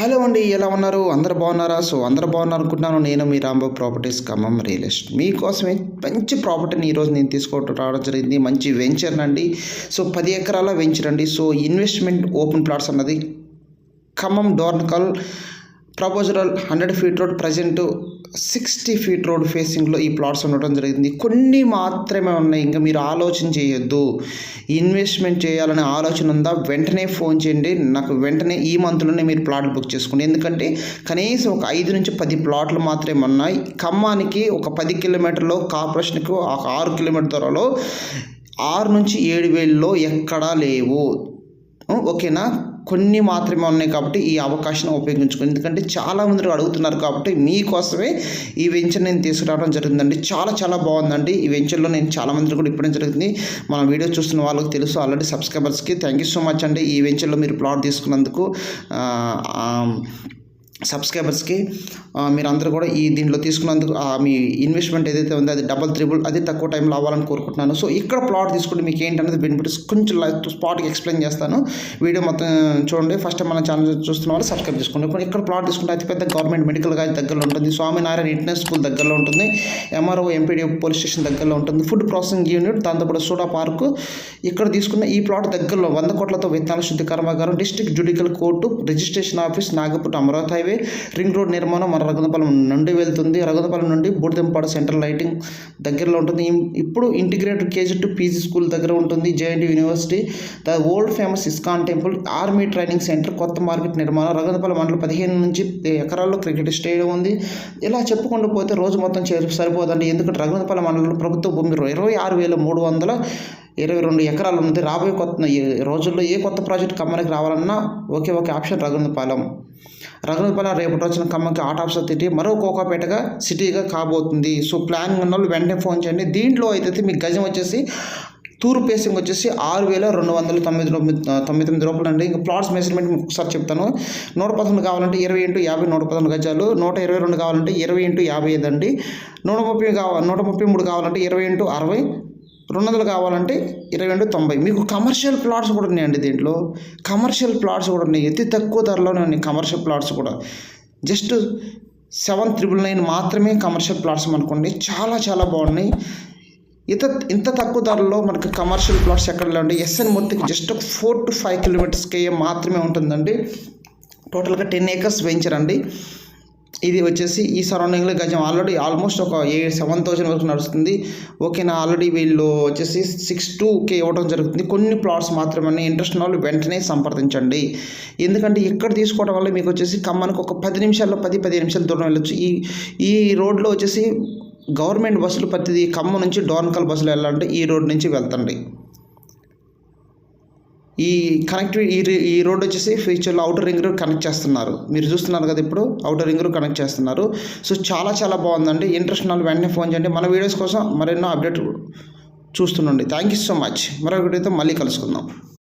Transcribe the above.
Hello అండి ఎలా ఉన్నారు? అందరు బాగున్నారా? సో అందరు బాగున్నారు అనుకుంటున్నాను నేను మీ Rambabu properties Khammam real estate. మీకోసమే మంచి ప్రాపర్టీని ఈరోజు నేను తీసుకోవడం రావడం జరిగింది. మంచి వెంచర్ అండి సో పది ఎకరాల వెంచర్ అండి. సో ఇన్వెస్ట్మెంట్ ఓపెన్ ప్లాట్స్ అన్నది Khammam Dornakal proposal hundred feet road present sixty feet road ఫేసింగ్లో ఈ ప్లాట్స్ ఉండటం జరిగింది. కొన్ని మాత్రమే ఉన్నాయి. ఇంకా మీరు ఆలోచన చేయొద్దు. ఇన్వెస్ట్మెంట్ చేయాలనే ఆలోచన ఉందా? వెంటనే ఫోన్ చేయండి. నాకు వెంటనే ఈ మంత్లోనే మీరు ప్లాట్లు బుక్ చేసుకోండి. ఎందుకంటే కనీసం ఒక ఐదు నుంచి పది ప్లాట్లు మాత్రమే ఉన్నాయి. ఖమ్మానికి ఒక పది కిలోమీటర్లో కార్పొరేషన్కి ఒక ఆరు కిలోమీటర్ దూరంలో ఆరు నుంచి ఏడు వేలలో ఎక్కడా లేవు. ఓకేనా? కొన్ని మాత్రమే ఉన్నాయి కాబట్టి ఈ అవకాశం ఉపయోగించుకుని ఎందుకంటే చాలా మంది అడుగుతున్నారు కాబట్టి మీకోసమే ఈ వెంచర్ నేను తీసుకురావడం జరిగిందండి చాలా చాలా బాగుందండి. ఈ వెంచర్లో నేను చాలామంది కూడా ఇప్పడం జరిగింది. మన వీడియో చూస్తున్న వాళ్ళకి తెలుసు. ఆల్రెడీ సబ్స్క్రైబర్స్కి థ్యాంక్ యూ సో మచ్ అండి. ఈ వెంచర్లో మీరు ప్లాట్ తీసుకున్నందుకు సబ్స్క్రైబర్స్కి మీరు అందరూ కూడా ఈ దీంట్లో తీసుకున్నందుకు మీ ఇన్వెస్ట్మెంట్ ఏదైతే ఉందో అది డబల్ త్రిబుల్ అది తక్కువ టైంలో అవ్వాలని కోరుకుంటున్నాను. సో ఇక్కడ ప్లాట్ తీసుకుంటే మీకు ఏంటనేది బెనిఫిట్స్ కొంచెం స్పాట్కి ఎక్స్ప్లెయిన్ చేస్తాను. వీడియో మొత్తం చూడండి. ఫస్ట్ మన ఛానల్ చూస్తున్న వాళ్ళు సబ్స్క్రైబ్ చేసుకోండి. ఇప్పుడు ఇక్కడ ప్లాట్ తీసుకుంటే అతిపెద్ద గవర్నమెంట్ మెడికల్ కాలేజ్ దగ్గరలో ఉంటుంది. స్వామినారాయణ ఇంటర్నేషనల్ స్కూల్ దగ్గరలో ఉంటుంది. ఎంఆర్ఓ ఎంపీడీ పోలీస్ స్టేషన్ దగ్గరలో ఉంటుంది. ఫుడ్ ప్రాసెసింగ్ యూనిట్ దాంతోపాటు సోడా పార్కు. ఇక్కడ తీసుకున్న ఈ ప్లాట్ దగ్గరలో వంద కోట్లతో విత్తనాల శుద్ధి కర్మాగారం district judicial court registration office Nagpur Amaravati highway ring road నిర్మాణం మన రఘునపాలెం నుండి వెళ్తుంది. రఘునపాలెం నుండి బూడిదంపాడు సెంట్రల్ లైటింగ్ దగ్గరలో ఉంటుంది. ఇప్పుడు integrated KG to PG school దగ్గర ఉంటుంది. JNT university. The old famous ISKCON temple army training centre కొత్త మార్కెట్ నిర్మాణం రఘునపాలెం మండలం పదిహేను నుంచి ఎకరాల్లో క్రికెట్ స్టేడియం ఉంది. ఇలా చెప్పుకుంటూ పోతే రోజు మొత్తం చేరు సరిపోదండి. ఎందుకంటే రఘునపాలెం మండలంలో ప్రభుత్వ భూమి ఇరవై ఆరు వేల మూడు వందల ఇరవై రెండు ఎకరాలు ఉంది. రాబోయే కొత్త రోజుల్లో ఏ కొత్త ప్రాజెక్ట్ కమ్మనికి రావాలన్నా ఒకే ఒక ఆప్షన్ రఘునపాలెం రఘునపాలెం రేపటి వచ్చిన ఖమ్మంకి ఆర్ట్ ఆఫ్ సిటీ మరో కోకాపేటగా సిటీగా కాబోతుంది. సో ప్లాన్ ఉన్న వాళ్ళు వెంటనే ఫోన్ చేయండి. దీంట్లో అయితే మీకు గజం వచ్చేసి తూర్పు పేసింగ్ వచ్చేసి ఆరు వేల రెండు వందల తొమ్మిది తొమ్మిది తొమ్మిది తొమ్మిది రూపాయలు అండి ఇంకా ప్లాట్స్ మెజర్మెంట్ ఒకసారి చెప్తాను. నూట పదకొండు కావాలంటే ఇరవై ఇంటూ యాభై నూట పదకొండు గజాలు. నూట ఇరవై రెండు కావాలంటే ఇరవై ఇంటూ యాభై ఐదు అండి. నూట ముప్పై కావాలి నూట ముప్పై మూడు కావాలంటే ఇరవై ఇంటూ అరవై. రెండు వందలు కావాలంటే ఇరవై రెండు తొంభై. మీకు కమర్షియల్ ప్లాట్స్ కూడా ఉన్నాయండి దీంట్లో. కమర్షియల్ ప్లాట్స్ కూడా ఉన్నాయి. అతి తక్కువ ధరలోనే ఉన్నాయి కమర్షియల్ ప్లాట్స్ కూడా. జస్ట్ సెవెన్ త్రిబుల్ నైన్ మాత్రమే కమర్షియల్ ప్లాట్స్ అనుకోండి చాలా చాలా బాగున్నాయి. ఇంత ఇంత తక్కువ ధరలో మనకు కమర్షియల్ ప్లాట్స్ ఎక్కడ లేవండి. ఎస్ఎన్ మూర్తికి జస్ట్ ఫోర్ టు ఫైవ్ కిలోమీటర్స్కే మాత్రమే ఉంటుందండి. టోటల్గా టెన్ ఏకర్స్ వెంచర్ అండి ఇది వచ్చేసి ఈ సరౌండింగ్లో గజం ఆల్రెడీ ఆల్మోస్ట్ ఒక ఏ సెవెన్ థౌసండ్ వరకు నడుస్తుంది. ఓకేనా ఆల్రెడీ వీళ్ళు వచ్చేసి సిక్స్ టూ కే ఇవ్వడం జరుగుతుంది. కొన్ని ప్లాట్స్ మాత్రమే ఇంట్రెస్ట్ ఉన్న వాళ్ళు వెంటనే సంప్రదించండి. ఎందుకంటే ఇక్కడ తీసుకోవడం వల్ల మీకు వచ్చేసి ఖమ్మానికి ఒక పది నిమిషాల్లో పది పది నిమిషాల దూరం వెళ్ళొచ్చు. ఈ ఈ రోడ్లో వచ్చేసి గవర్నమెంట్ బస్సులు ప్రతిదీ ఖమ్మం నుంచి డోన్కల్ బస్సులు వెళ్ళాలంటే ఈ రోడ్ నుంచి వెళ్తండి. ఈ కనెక్ట్ ఈ ఈ రోడ్ వచ్చేసి ఫ్యూచర్లో అవుటర్ రింగ్ రోడ్ కనెక్ట్ చేస్తున్నారు. మీరు చూస్తున్నారు కదా ఇప్పుడు అవుటర్ రింగ్ రోడ్ కనెక్ట్ చేస్తున్నారు. సో చాలా చాలా బాగుందండి. ఇంట్రెస్ట్ నాలుగు వెంటనే ఫోన్ చేయండి. మన వీడియోస్ కోసం మరెన్నో అప్డేట్ చూస్తుండండి. థ్యాంక్ యూ సో మచ్ మరొకటితో మళ్ళీ కలుసుకుందాం.